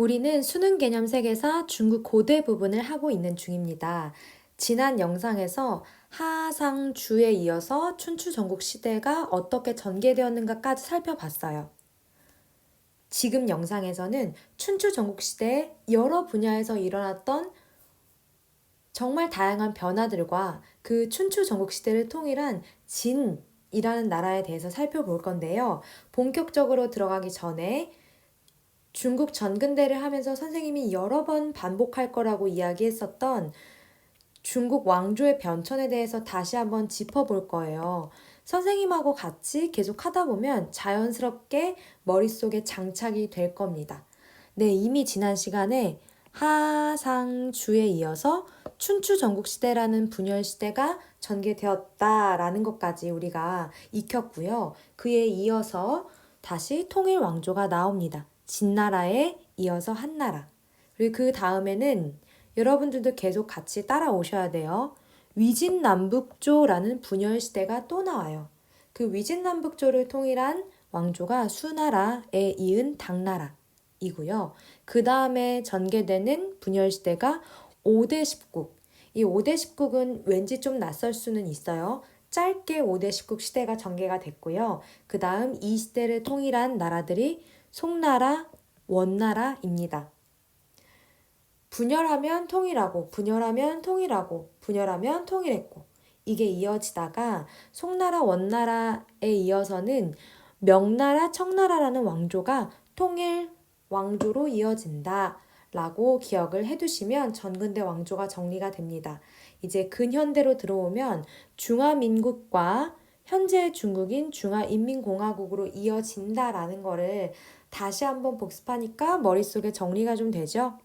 우리는 수능 개념 세계사 중국 고대 부분을 하고 있는 중입니다. 지난 영상에서 하상주에 이어서 춘추 전국 시대가 어떻게 전개되었는가까지 살펴봤어요. 지금 영상에서는 춘추 전국 시대의 여러 분야에서 일어났던 정말 다양한 변화들과 그 춘추 전국 시대를 통일한 진 이라는 나라에 대해서 살펴볼 건데요. 본격적으로 들어가기 전에 중국 전근대를 하면서 선생님이 여러 번 반복할 거라고 이야기했었던 중국 왕조의 변천에 대해서 다시 한번 짚어볼 거예요. 선생님하고 같이 계속 하다 보면 자연스럽게 머릿속에 장착이 될 겁니다. 네, 이미 지난 시간에 하상주에 이어서 춘추 전국시대라는 분열시대가 전개되었다라는 것까지 우리가 익혔고요. 그에 이어서 다시 통일왕조가 나옵니다. 진나라에 이어서 한나라. 그리고 그 다음에는 여러분들도 계속 같이 따라오셔야 돼요. 위진남북조라는 분열시대가 또 나와요. 그 위진남북조를 통일한 왕조가 수나라에 이은 당나라이고요. 그 다음에 전개되는 분열시대가 5대 10국. 이 5대 10국은 왠지 좀 낯설 수는 있어요. 짧게 5대 10국 시대가 전개가 됐고요. 그 다음 이 시대를 통일한 나라들이 송나라, 원나라입니다. 분열하면 통일하고, 분열하면 통일하고, 분열하면 통일했고, 이게 이어지다가 송나라, 원나라에 이어서는 명나라, 청나라라는 왕조가 통일 왕조로 이어진다. 라고 기억을 해두시면 전근대 왕조가 정리가 됩니다. 이제 근현대로 들어오면 중화민국과 현재 중국인 중화인민공화국으로 이어진다라는 거를 다시 한번 복습하니까 머릿속에 정리가 좀 되죠?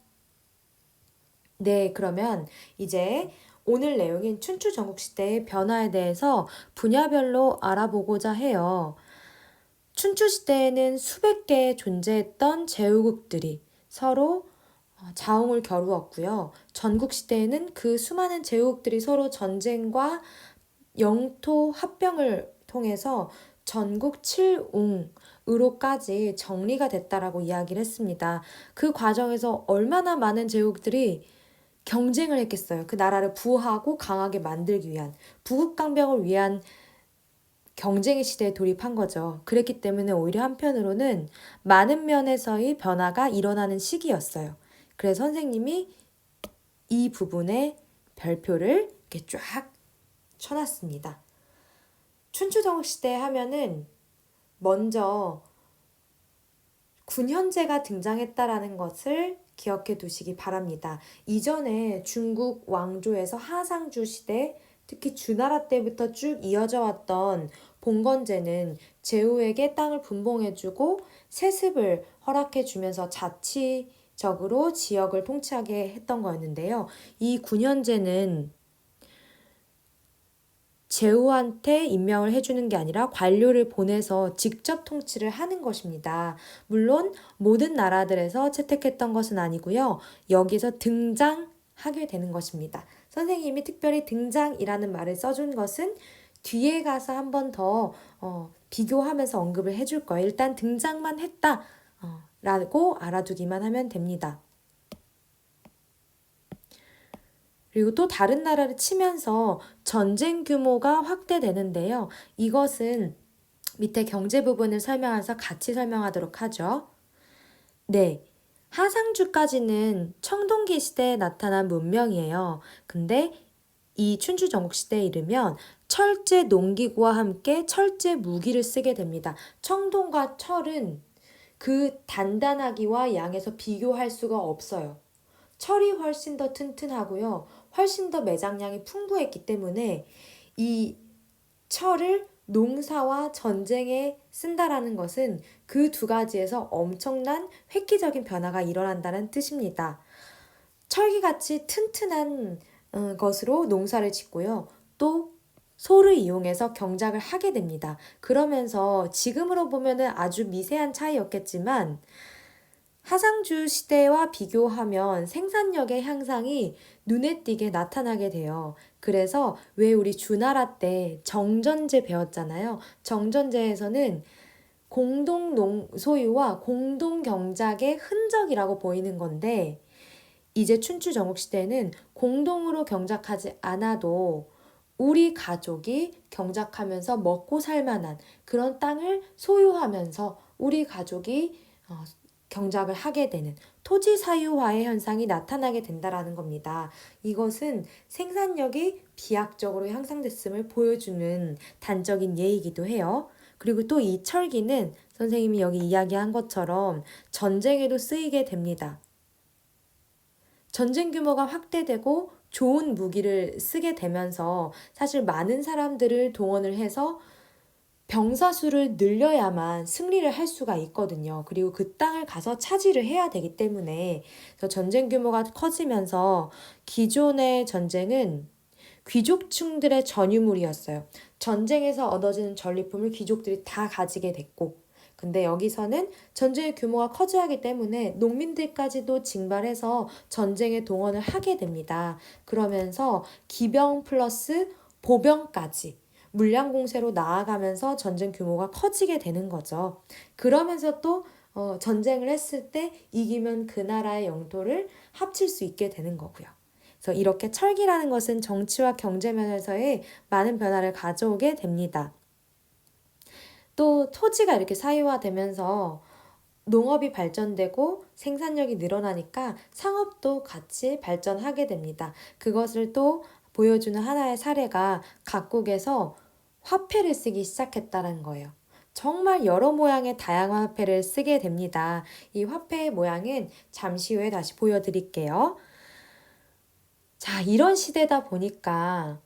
네, 그러면 이제 오늘 내용인 춘추 전국 시대의 변화에 대해서 분야별로 알아보고자 해요. 춘추 시대에는 수백 개 존재했던 제후국들이 서로 어, 자웅을 겨루었고요. 전국 시대에는 그 수많은 제후국들이 서로 전쟁과 영토 합병을 통해서 전국 칠웅으로까지 정리가 됐다라고 이야기를 했습니다. 그 과정에서 얼마나 많은 제국들이 경쟁을 했겠어요. 그 나라를 부하고 강하게 만들기 위한 부국강병을 위한 경쟁의 시대에 돌입한 거죠. 그랬기 때문에 오히려 한편으로는 많은 면에서의 변화가 일어나는 시기였어요. 그래서 선생님이 이 부분에 별표를 이렇게 쫙 쳐놨습니다. 춘추전국 시대 하면은 먼저 군현제가 등장했다라는 것을 기억해 두시기 바랍니다. 이전에 중국 왕조에서 하상주 시대, 특히 주나라 때부터 쭉 이어져 왔던 봉건제는 제후에게 땅을 분봉해주고 세습을 허락해주면서 자치적으로 지역을 통치하게 했던 거였는데요. 이 군현제는 제후한테 임명을 해주는 게 아니라 관료를 보내서 직접 통치를 하는 것입니다. 물론 모든 나라들에서 채택했던 것은 아니고요. 여기서 등장하게 되는 것입니다. 선생님이 특별히 등장이라는 말을 써준 것은 뒤에 가서 한 번 더 어, 비교하면서 언급을 해줄 거예요. 일단 등장만 했다. 어, 라고 알아두기만 하면 됩니다. 그리고 또 다른 나라를 치면서 전쟁 규모가 확대되는데요. 이것은 밑에 경제 부분을 설명해서 같이 설명하도록 하죠. 네. 하상주까지는 청동기 시대에 나타난 문명이에요. 근데 이 춘추 전국 시대에 이르면 철제 농기구와 함께 철제 무기를 쓰게 됩니다. 청동과 철은 그 단단하기와 양에서 비교할 수가 없어요. 철이 훨씬 더 튼튼하고요. 훨씬 더 매장량이 풍부했기 때문에 이 철을 농사와 전쟁에 쓴다라는 것은 그 두 가지에서 엄청난 획기적인 변화가 일어난다는 뜻입니다. 철기같이 튼튼한 어, 것으로 농사를 짓고요. 또 소를 이용해서 경작을 하게 됩니다. 그러면서 지금으로 보면은 아주 미세한 차이였겠지만 하상주 시대와 비교하면 생산력의 향상이 눈에 띄게 나타나게 돼요. 그래서 왜 우리 주나라 때 정전제 배웠잖아요. 정전제에서는 공동 농 소유와 공동 경작의 흔적이라고 보이는 건데 이제 춘추 전국 시대는 공동으로 경작하지 않아도 우리 가족이 경작하면서 먹고 살 만한 그런 땅을 소유하면서 우리 가족이 어, 경작을 하게 되는 토지 사유화의 현상이 나타나게 된다라는 겁니다. 이것은 생산력이 비약적으로 향상됐음을 보여주는 단적인 예이기도 해요. 그리고 또 이 철기는 선생님이 여기 이야기한 것처럼 전쟁에도 쓰이게 됩니다. 전쟁 규모가 확대되고 좋은 무기를 쓰게 되면서 사실 많은 사람들을 동원을 해서 병사 수를 늘려야만 승리를 할 수가 있거든요. 그리고 그 땅을 가서 차지를 해야 되기 때문에 전쟁 규모가 커지면서 기존의 전쟁은 귀족층들의 전유물이었어요. 전쟁에서 얻어지는 전리품을 귀족들이 다 가지게 됐고 근데 여기서는 전쟁의 규모가 커져야 하기 때문에 농민들까지도 징발해서 전쟁에 동원을 하게 됩니다. 그러면서 기병 플러스 보병까지 물량 공세로 나아가면서 전쟁 규모가 커지게 되는 거죠. 그러면서 또 어, 전쟁을 했을 때 이기면 그 나라의 영토를 합칠 수 있게 되는 거고요. 그래서 이렇게 철기라는 것은 정치와 경제 면에서의 많은 변화를 가져오게 됩니다. 또 토지가 이렇게 사유화되면서 농업이 발전되고 생산력이 늘어나니까 상업도 같이 발전하게 됩니다. 그것을 또 보여주는 하나의 사례가 각국에서 화폐를 쓰기 시작했다는 거예요. 정말 여러 모양의 다양한 화폐를 쓰게 됩니다. 이 화폐의 모양은 잠시 후에 다시 보여드릴게요. 자, 이런 시대다 보니까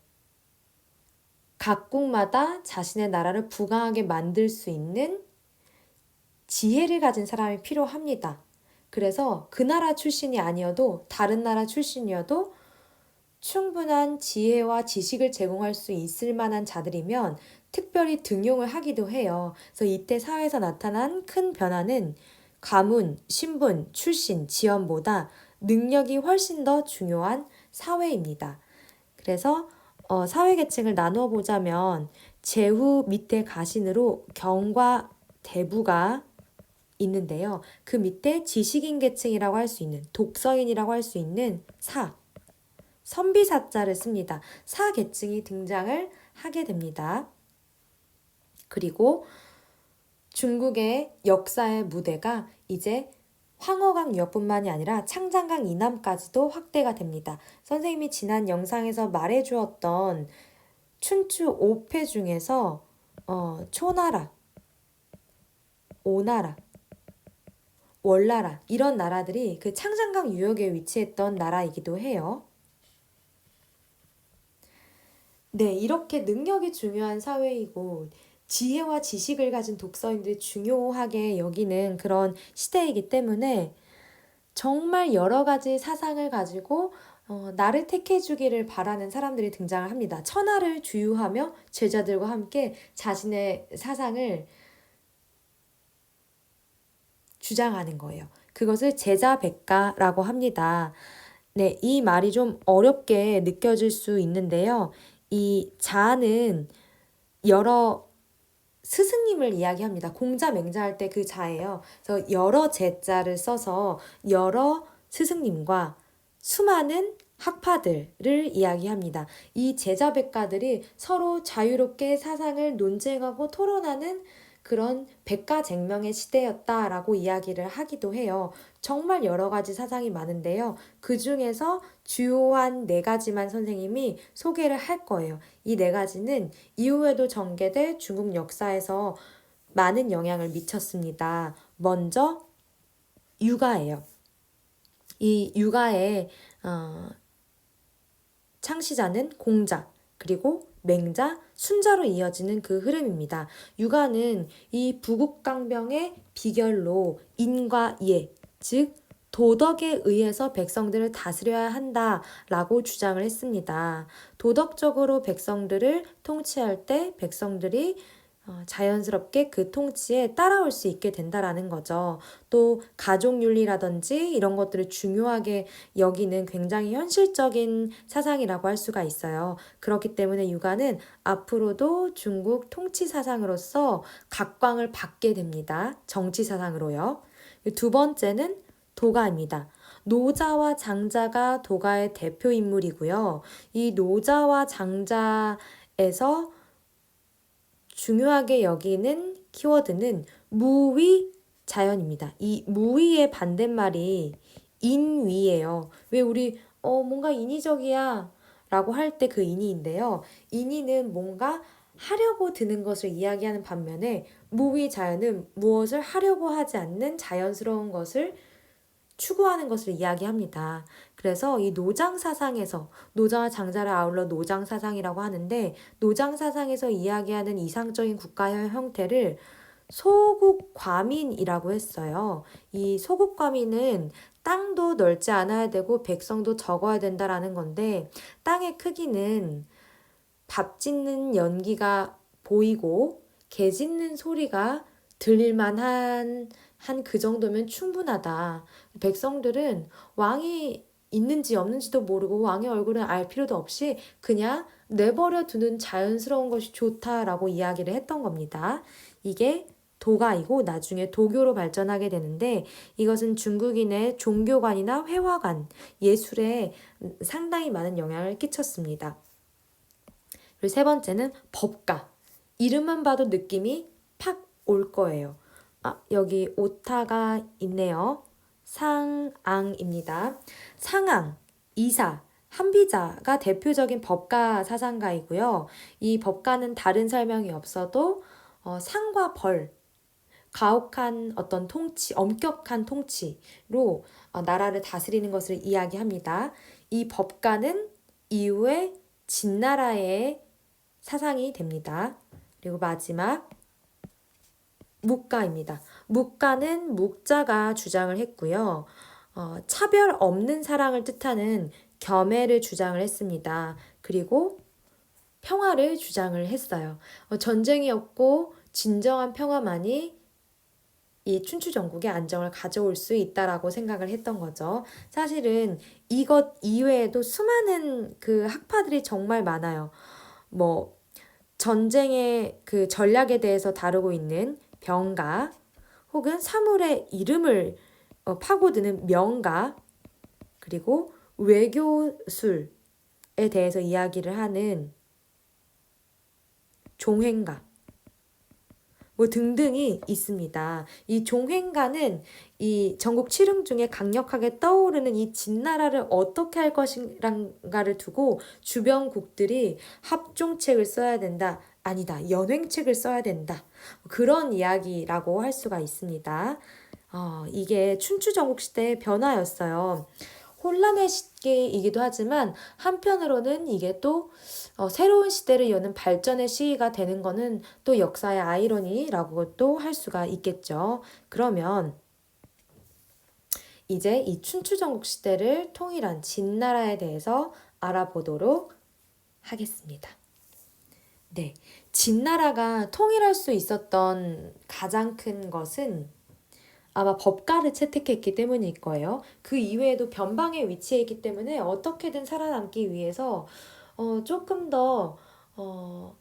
각국마다 자신의 나라를 부강하게 만들 수 있는 지혜를 가진 사람이 필요합니다. 그래서 그 나라 출신이 아니어도 다른 나라 출신이어도 충분한 지혜와 지식을 제공할 수 있을 만한 자들이면 특별히 등용을 하기도 해요. 그래서 이때 사회에서 나타난 큰 변화는 가문, 신분, 출신, 지원보다 능력이 훨씬 더 중요한 사회입니다. 그래서 어, 사회 계층을 나누어 보자면 제후 밑에 가신으로 경과 대부가 있는데요. 그 밑에 지식인 계층이라고 할 수 있는 독서인이라고 할 수 있는 사 선비사자를 씁니다. 사 계층이 등장을 하게 됩니다. 그리고 중국의 역사의 무대가 이제 황허강 유역뿐만이 아니라 창장강 이남까지도 확대가 됩니다. 선생님이 지난 영상에서 말해주었던 춘추 5패 중에서 어, 초나라, 오나라, 월나라 이런 나라들이 그 창장강 유역에 위치했던 나라이기도 해요. 네, 이렇게 능력이 중요한 사회이고 지혜와 지식을 가진 독서인들이 중요하게 여기는 그런 시대이기 때문에 정말 여러 가지 사상을 가지고 어, 나를 택해주기를 바라는 사람들이 등장을 합니다. 천하를 주유하며 제자들과 함께 자신의 사상을 주장하는 거예요. 그것을 제자백가라고 합니다. 네, 이 말이 좀 어렵게 느껴질 수 있는데요. 이 자는 여러 스승님을 이야기합니다. 공자 맹자할 때 그 자예요. 그래서 여러 제자를 써서 여러 스승님과 수많은 학파들을 이야기합니다. 이 제자 백가들이 서로 자유롭게 사상을 논쟁하고 토론하는 그런 백가쟁명의 시대였다라고 이야기를 하기도 해요. 정말 여러 가지 사상이 많은데요. 그 중에서 주요한 네 가지만 선생님이 소개를 할 거예요. 이 네 가지는 이후에도 전개될 중국 역사에서 많은 영향을 미쳤습니다. 먼저 육아예요. 이 육아의 어, 창시자는 공자 그리고 맹자, 순자로 이어지는 그 흐름입니다. 육아는 이 부국강병의 비결로 인과 예, 즉 도덕에 의해서 백성들을 다스려야 한다라고 주장을 했습니다. 도덕적으로 백성들을 통치할 때 백성들이 어, 자연스럽게 그 통치에 따라올 수 있게 된다라는 거죠. 또 가족윤리라든지 이런 것들을 중요하게 여기는 굉장히 현실적인 사상이라고 할 수가 있어요. 그렇기 때문에 육아는 앞으로도 중국 통치 사상으로서 각광을 받게 됩니다. 정치 사상으로요. 두 번째는 도가입니다. 노자와 장자가 도가의 대표 인물이고요. 이 노자와 장자에서 중요하게 여기는 키워드는 무위 자연입니다. 이 무위의 반대말이 인위예요. 왜 우리 어 뭔가 인위적이야 라고 할 때 그 인위인데요. 인위는 뭔가 하려고 드는 것을 이야기하는 반면에 무위 자연은 무엇을 하려고 하지 않는 자연스러운 것을 추구하는 것을 이야기합니다. 그래서 이 노장 사상에서 노자와 장자를 아울러 노장 사상이라고 하는데 노장 사상에서 이야기하는 이상적인 국가의 형태를 소국 과민이라고 했어요. 이 소국 과민은 땅도 넓지 않아야 되고 백성도 적어야 된다라는 건데 땅의 크기는 밥 짓는 연기가 보이고 개 짖는 소리가 들릴 만한 한 그 정도면 충분하다. 백성들은 왕이 있는지 없는지도 모르고 왕의 얼굴을 알 필요도 없이 그냥 내버려 두는 자연스러운 것이 좋다라고 이야기를 했던 겁니다. 이게 도가이고 나중에 도교로 발전하게 되는데 이것은 중국인의 종교관이나 회화관, 예술에 상당히 많은 영향을 끼쳤습니다. 그리고 세 번째는 법가. 이름만 봐도 느낌이 팍 올 거예요. 아, 여기 오타가 있네요. 상앙입니다. 상앙, 이사, 한비자가 대표적인 법가 사상가이고요. 이 법가는 다른 설명이 없어도 어, 상과 벌, 가혹한 어떤 통치, 엄격한 통치로 어, 나라를 다스리는 것을 이야기합니다. 이 법가는 이후에 진나라의 사상이 됩니다. 그리고 마지막 묵가입니다. 묵가는 묵자가 주장을 했고요. 어, 차별 없는 사랑을 뜻하는 겸해를 주장을 했습니다. 그리고 평화를 주장을 했어요. 어, 전쟁이 없고 진정한 평화만이 이 춘추 전국의 안정을 가져올 수 있다라고 생각을 했던 거죠. 사실은 이것 이외에도 수많은 그 학파들이 정말 많아요. 뭐 전쟁의 그 전략에 대해서 다루고 있는 병가 혹은 사물의 이름을 어, 파고드는 명가 그리고 외교술에 대해서 이야기를 하는 종횡가 뭐 등등이 있습니다. 이 종횡가는 이 전국 칠흥 중에 강력하게 떠오르는 이 진나라를 어떻게 할 것인가를 두고 주변국들이 합종책을 써야 된다. 아니다. 연횡책을 써야 된다. 그런 이야기라고 할 수가 있습니다. 어, 이게 춘추 전국 시대의 변화였어요. 혼란의 시기이기도 하지만 한편으로는 이게 또 어, 새로운 시대를 여는 발전의 시기가 되는 거는 또 역사의 아이러니라고 또 할 수가 있겠죠. 그러면 이제 이 춘추 전국 시대를 통일한 진나라에 대해서 알아보도록 하겠습니다. 네. 진나라가 통일할 수 있었던 가장 큰 것은 아마 법가를 채택했기 때문일 거예요. 그 이외에도 변방에 위치해 있기 때문에 어떻게든 살아남기 위해서 어, 조금 더 어,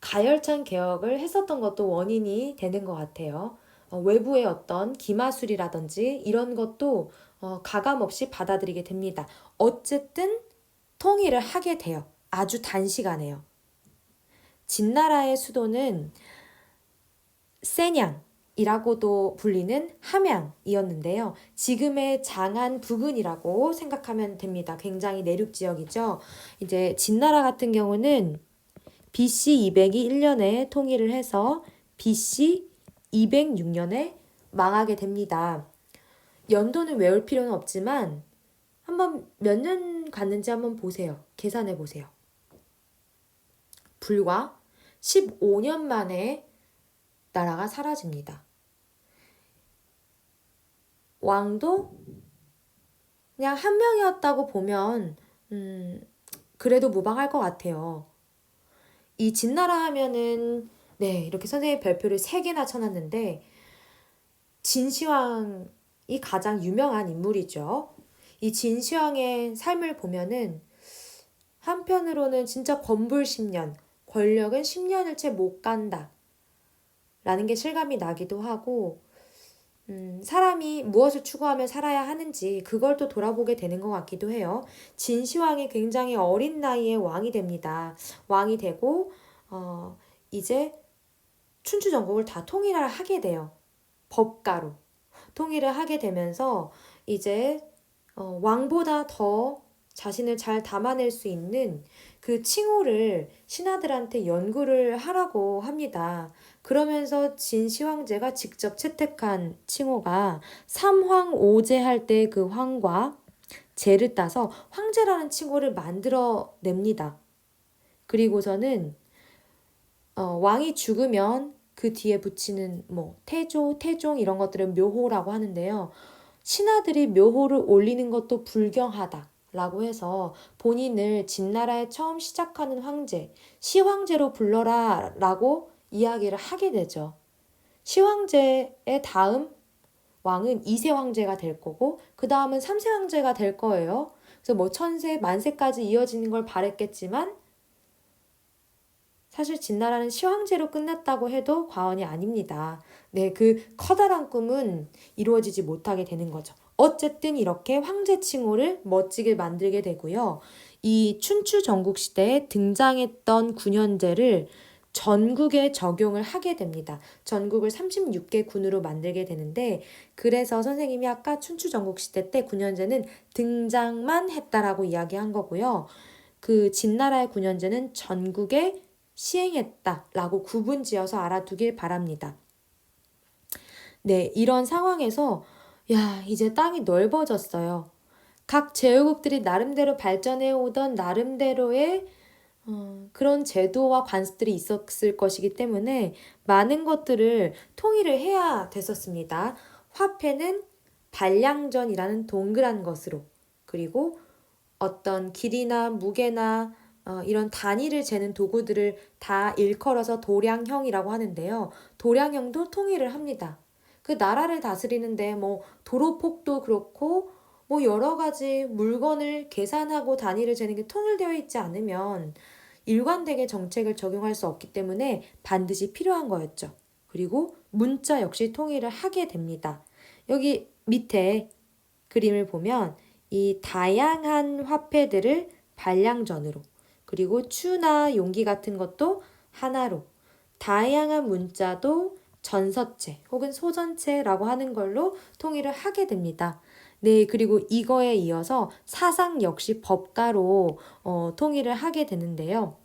가열찬 개혁을 했었던 것도 원인이 되는 것 같아요. 어, 외부의 어떤 기마술이라든지 이런 것도 어, 가감 없이 받아들이게 됩니다. 어쨌든 통일을 하게 돼요. 아주 단시간에요. 진나라의 수도는 세냥, 이라고도 불리는 함양이었는데요. 지금의 장안 부근이라고 생각하면 됩니다. 굉장히 내륙 지역이죠. 이제 진나라 같은 경우는 BC 201년에 통일을 해서 BC 206년에 망하게 됩니다. 연도는 외울 필요는 없지만 한번 몇 년 갔는지 한번 보세요. 계산해 보세요. 불과 15년 만에 나라가 사라집니다. 왕도 그냥 한 명이었다고 보면 음, 그래도 무방할 것 같아요. 이 진나라 하면은 네, 이렇게 선생님 별표를 세 개나 쳐놨는데 진시황이 가장 유명한 인물이죠. 이 진시황의 삶을 보면은 한편으로는 진짜 권불 10년, 권력은 10년을 채 못 간다. 라는 게 실감이 나기도 하고, 음, 사람이 무엇을 추구하며 살아야 하는지 그걸 또 돌아보게 되는 것 같기도 해요. 진시황이 굉장히 어린 나이에 왕이 됩니다. 왕이 되고, 어, 이제 춘추 전국을 다 통일을 하게 돼요. 법가로. 통일을 하게 되면서 이제 어, 왕보다 더 자신을 잘 담아낼 수 있는 그 칭호를 신하들한테 연구를 하라고 합니다. 그러면서 진시황제가 직접 채택한 칭호가 삼황오제 할 때 그 황과 제를 따서 황제라는 칭호를 만들어 냅니다. 그리고서는 어, 왕이 죽으면 그 뒤에 붙이는 뭐 태조, 태종 이런 것들은 묘호라고 하는데요. 신하들이 묘호를 올리는 것도 불경하다 라고 해서 본인을 진나라에 처음 시작하는 황제, 시황제로 불러라 라고 이야기를 하게 되죠. 시황제의 다음 왕은 2세 황제가 될 거고 그 다음은 3세 황제가 될 거예요. 그래서 뭐 천세, 만세까지 이어지는 걸 바랬겠지만 사실 진나라는 시황제로 끝났다고 해도 과언이 아닙니다. 네, 그 커다란 꿈은 이루어지지 못하게 되는 거죠. 어쨌든 이렇게 황제 칭호를 멋지게 만들게 되고요. 이 춘추 전국 시대에 등장했던 군현제를 전국에 적용을 하게 됩니다. 전국을 36개 군으로 만들게 되는데 그래서 선생님이 아까 춘추 전국 시대 때 군현제는 등장만 했다라고 이야기한 거고요. 그 진나라의 군현제는 전국에 시행했다라고 구분 지어서 알아두길 바랍니다. 네, 이런 상황에서 야, 이제 땅이 넓어졌어요. 각 제후국들이 나름대로 발전해 오던 나름대로의 어, 그런 제도와 관습들이 있었을 것이기 때문에 많은 것들을 통일을 해야 됐었습니다. 화폐는 반량전이라는 동그란 것으로 그리고 어떤 길이나 무게나 어, 이런 단위를 재는 도구들을 다 일컬어서 도량형이라고 하는데요. 도량형도 통일을 합니다. 그 나라를 다스리는데 뭐 도로폭도 그렇고 뭐 여러 가지 물건을 계산하고 단위를 재는 게 통일되어 있지 않으면 일관되게 정책을 적용할 수 없기 때문에 반드시 필요한 거였죠. 그리고 문자 역시 통일을 하게 됩니다. 여기 밑에 그림을 보면 이 다양한 화폐들을 반량전으로 그리고 추나 용기 같은 것도 하나로 다양한 문자도 전서체 혹은 소전체라고 하는 걸로 통일을 하게 됩니다. 네, 그리고 이거에 이어서 사상 역시 법가로 어, 통일을 하게 되는데요.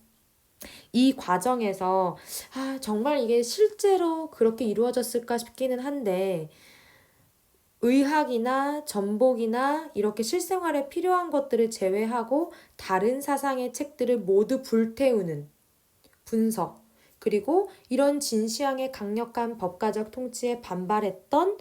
이 과정에서 아, 정말 이게 실제로 그렇게 이루어졌을까 싶기는 한데 의학이나 전복이나 이렇게 실생활에 필요한 것들을 제외하고 다른 사상의 책들을 모두 불태우는 분석, 그리고 이런 진시황의 강력한 법가적 통치에 반발했던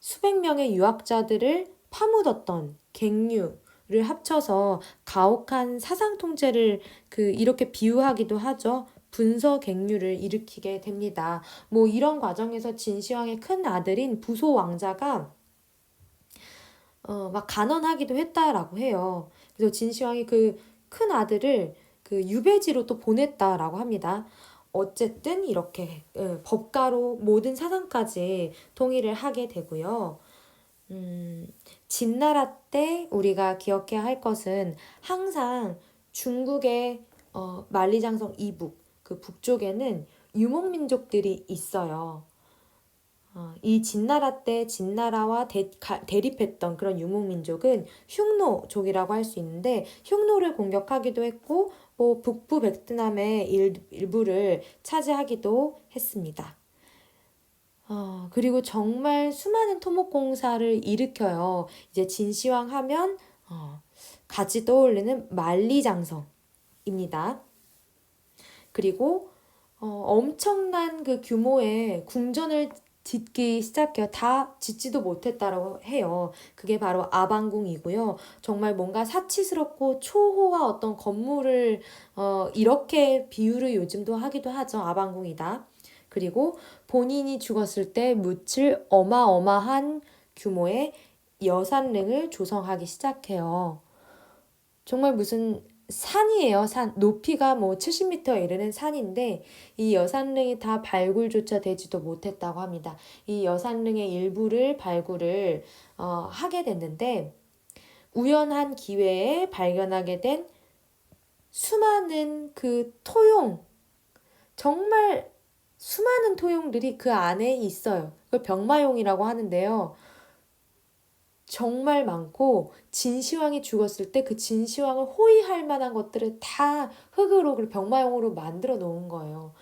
수백 명의 유학자들을 파묻었던 갱류를 합쳐서 가혹한 사상 통제를 그 이렇게 비유하기도 하죠. 분서 갱류를 일으키게 됩니다. 뭐 이런 과정에서 진시황의 큰 아들인 부소 왕자가 어, 막 간언하기도 했다라고 해요. 그래서 진시황이 그 큰 아들을 그 유배지로 또 보냈다라고 합니다. 어쨌든 이렇게 어, 법가로 모든 사상까지 통일을 하게 되고요. 음, 진나라 때 우리가 기억해야 할 것은 항상 중국의 어, 만리장성 이북, 그 북쪽에는 유목민족들이 있어요. 어, 이 진나라 때 진나라와 대, 가, 대립했던 그런 유목민족은 흉노족이라고 할 수 있는데 흉노를 공격하기도 했고 뭐 북부 베트남의 일, 일부를 차지하기도 했습니다. 어, 그리고 정말 수많은 토목공사를 일으켜요. 이제 진시황 하면 어, 같이 떠올리는 만리장성입니다. 그리고 어, 엄청난 그 규모의 궁전을 짓기 시작해요. 다 짓지도 못했다라고 해요. 그게 바로 아방궁이고요. 정말 뭔가 사치스럽고 초호화 어떤 건물을 어, 이렇게 비유를 요즘도 하기도 하죠. 아방궁이다. 그리고 본인이 죽었을 때 묻힐 어마어마한 규모의 여산릉을 조성하기 시작해요. 정말 무슨 산이에요. 산 높이가 뭐 70m에 이르는 산인데 이 여산릉이 다 발굴조차 되지도 못했다고 합니다. 이 여산릉의 일부를 발굴을 어, 하게 됐는데 우연한 기회에 발견하게 된 수많은 그 토용 정말 수많은 토용들이 그 안에 있어요. 그걸 병마용이라고 하는데요. 정말 많고 진시황이 죽었을 때 그 진시황을 호위할 만한 것들을 다 흙으로 그리고 병마용으로 만들어 놓은 거예요.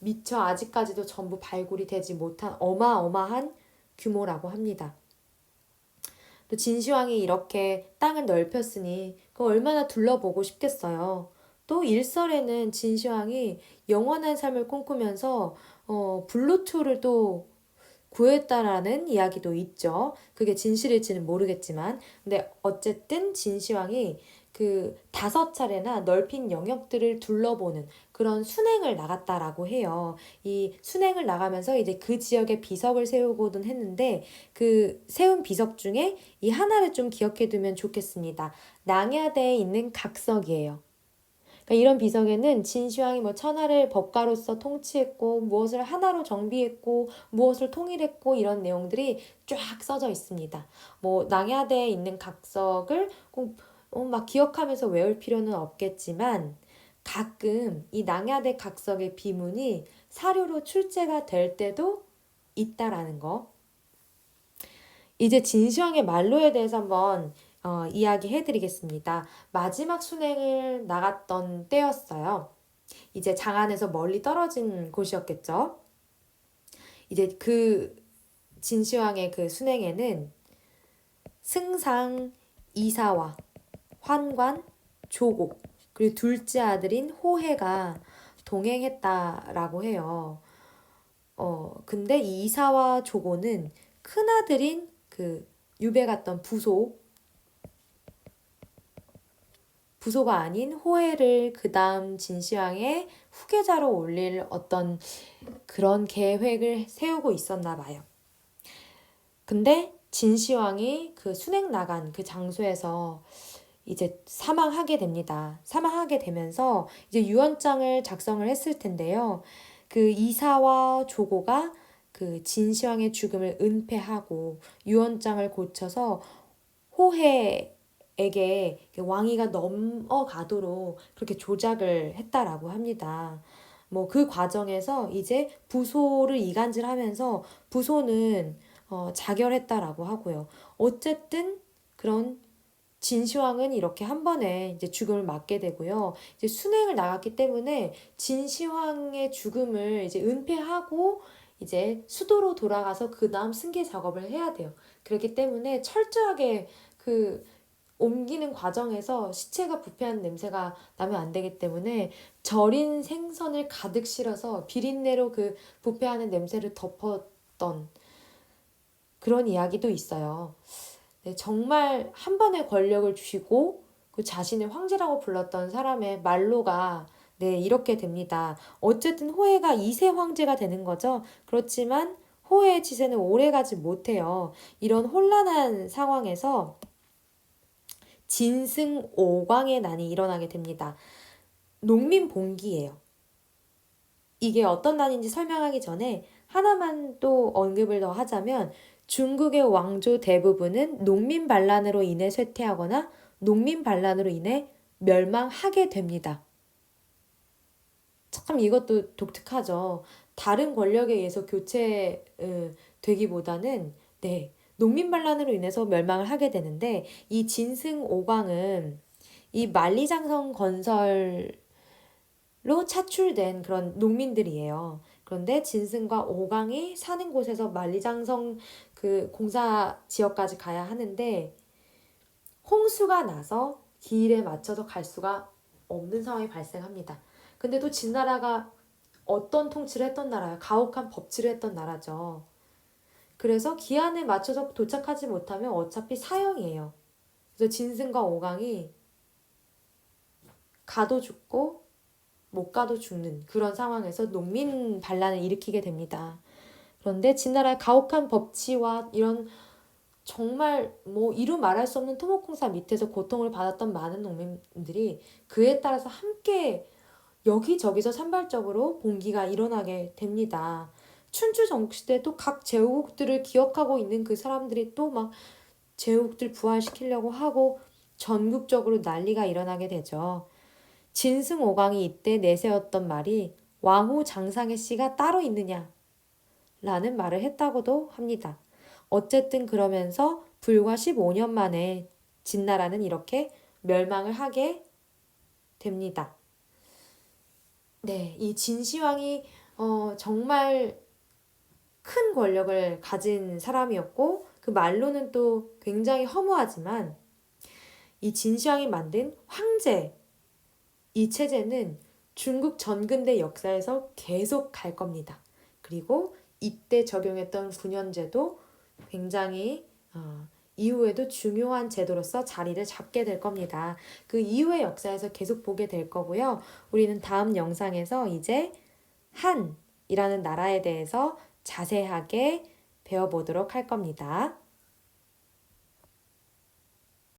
미처 아직까지도 전부 발굴이 되지 못한 어마어마한 규모라고 합니다. 또 진시황이 이렇게 땅을 넓혔으니 그 얼마나 둘러보고 싶겠어요. 또 일설에는 진시황이 영원한 삶을 꿈꾸면서 어, 불로초를 또 구했다라는 이야기도 있죠. 그게 진실일지는 모르겠지만, 근데 어쨌든 진시황이 그 다섯 차례나 넓힌 영역들을 둘러보는 그런 순행을 나갔다라고 해요. 이 순행을 나가면서 이제 그 지역에 비석을 세우고는 했는데 그 세운 비석 중에 이 하나를 좀 기억해 두면 좋겠습니다. 낭야대에 있는 각석이에요. 그러니까 이런 비석에는 진시황이 뭐 천하를 법가로서 통치했고 무엇을 하나로 정비했고 무엇을 통일했고 이런 내용들이 쫙 써져 있습니다. 뭐 낭야대에 있는 각석을 꼭막 어, 기억하면서 외울 필요는 없겠지만 가끔 이 낭야대 각석의 비문이 사료로 출제가 될 때도 있다라는 거. 이제 진시황의 말로에 대해서 한번 어, 이야기해 드리겠습니다. 마지막 순행을 나갔던 때였어요. 이제 장안에서 멀리 떨어진 곳이었겠죠. 이제 그 진시황의 그 순행에는 승상, 이사와, 환관, 조곡, 그리고 둘째 아들인 호해가 동행했다라고 해요. 어, 근데 이사와 조고는 큰 아들인 그 유배 갔던 부속 부소가 아닌 호해를 그 다음 진시황의 후계자로 올릴 어떤 그런 계획을 세우고 있었나 봐요. 근데 진시황이 그 순행 나간 그 장소에서 이제 사망하게 됩니다. 사망하게 되면서 이제 유언장을 작성을 했을 텐데요. 그 이사와 조고가 그 진시황의 죽음을 은폐하고 유언장을 고쳐서 호해 에게 왕위가 넘어가도록 그렇게 조작을 했다라고 합니다. 뭐 그 과정에서 이제 부소를 이간질하면서 부소는 어, 자결했다라고 하고요. 어쨌든 그런 진시황은 이렇게 한 번에 이제 죽음을 맞게 되고요. 이제 순행을 나갔기 때문에 진시황의 죽음을 이제 은폐하고 이제 수도로 돌아가서 그 다음 승계 작업을 해야 돼요. 그렇기 때문에 철저하게 그 옮기는 과정에서 시체가 부패한 냄새가 나면 안 되기 때문에 절인 생선을 가득 실어서 비린내로 그 부패하는 냄새를 덮었던 그런 이야기도 있어요. 네, 정말 한 번의 권력을 쥐고 그 자신을 황제라고 불렀던 사람의 말로가 네, 이렇게 됩니다. 어쨌든 호해가 2세 황제가 되는 거죠. 그렇지만 호해의 치세는 오래 가지 못해요. 이런 혼란한 상황에서 진승 오광의 난이 일어나게 됩니다. 농민 봉기예요. 이게 어떤 난인지 설명하기 전에 하나만 또 언급을 더 하자면 중국의 왕조 대부분은 농민 반란으로 인해 쇠퇴하거나 농민 반란으로 인해 멸망하게 됩니다. 참 이것도 독특하죠. 다른 권력에 의해서 교체되기보다는 네 농민 반란으로 인해서 멸망을 하게 되는데 이 진승 오광은 이 만리장성 건설로 차출된 그런 농민들이에요. 그런데 진승과 오광이 사는 곳에서 만리장성 그 공사 지역까지 가야 하는데 홍수가 나서 길에 맞춰서 갈 수가 없는 상황이 발생합니다. 근데 또 진나라가 어떤 통치를 했던 나라예요? 가혹한 법치를 했던 나라죠. 그래서 기한에 맞춰서 도착하지 못하면 어차피 사형이에요. 그래서 진승과 오강이 가도 죽고 못 가도 죽는 그런 상황에서 농민 반란을 일으키게 됩니다. 그런데 진나라의 가혹한 법치와 이런 정말 뭐 이루 말할 수 없는 토목공사 밑에서 고통을 받았던 많은 농민들이 그에 따라서 함께 여기저기서 산발적으로 봉기가 일어나게 됩니다. 춘추 전국시대 또각 제후국들을 기억하고 있는 그 사람들이 또 막 제후국들 부활시키려고 하고 전국적으로 난리가 일어나게 되죠. 진승 오강이 이때 내세웠던 말이 왕후 장상의 씨가 따로 있느냐 라는 말을 했다고도 합니다. 어쨌든 그러면서 불과 15년 만에 진나라는 이렇게 멸망을 하게 됩니다. 네, 이 진시황이 어, 정말 큰 권력을 가진 사람이었고 그 말로는 또 굉장히 허무하지만 이 진시황이 만든 황제 이 체제는 중국 전근대 역사에서 계속 갈 겁니다. 그리고 이때 적용했던 군현제도 굉장히 어, 이후에도 중요한 제도로서 자리를 잡게 될 겁니다. 그 이후의 역사에서 계속 보게 될 거고요. 우리는 다음 영상에서 이제 한이라는 나라에 대해서 자세하게 배워보도록 할 겁니다.